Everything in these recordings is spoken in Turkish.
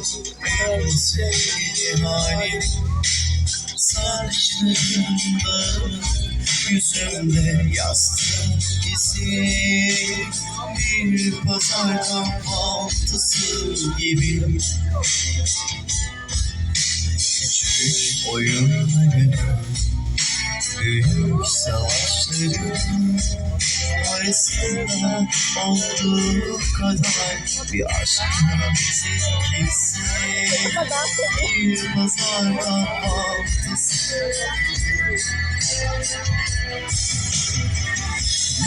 En sevdiğim halim Saçlarında Yüzümde yastığın izi. Bir pazar kahvaltısı gibi. Küçük oyunları Büyük savaşların arasında olduğu kadar bir aşkın bizimkisi bir pazar kahvaltısı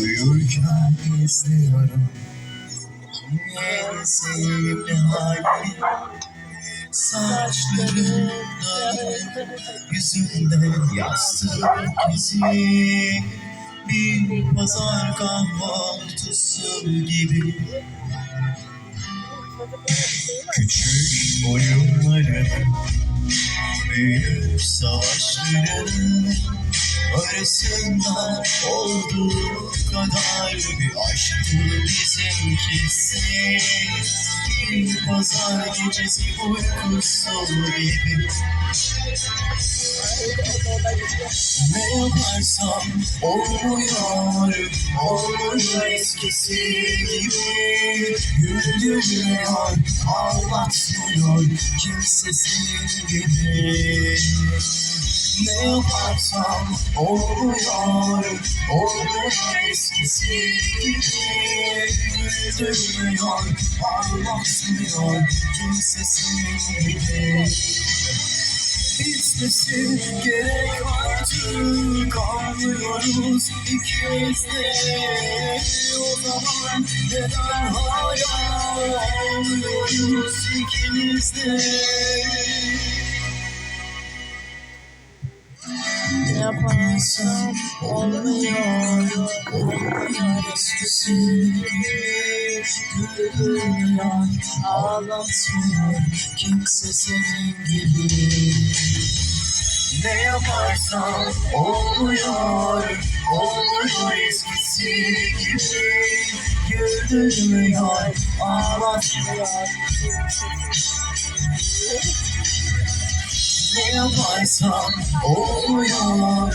Uyurken izliyorum. En sevimli halini Saçlarında Yüzünde yastığın izi Bir pazar kahvaltısı gibi. Küçük oyunların Büyük savaşların arasında olduğu kadar bir aşktı bizimkisi. Bir pazar gecesi uykusu gibi. Ne yaparsam olmuyor, olmuyor eskisi gibi. Güldürüyor, ağlatmıyor kimse senin gibi ne yaparsam olmuyor, olmuyor eskisi gibi. Güldürüyor, ağlatmıyor kimse senin gibi Bitmesi gerek artık Anlıyoruz ikimiz de. O zaman neden hala Anlıyoruz ikimiz de yaparsam olmuyor. Olmuyor eskisi. Gibi Güldürüyor, ağlatmıyor Kimse senin gibi. Ne yaparsam olmuyor Olmuyor eskisi gibi. Güldürüyor, ağlatmıyor Ne yaparsam olmuyor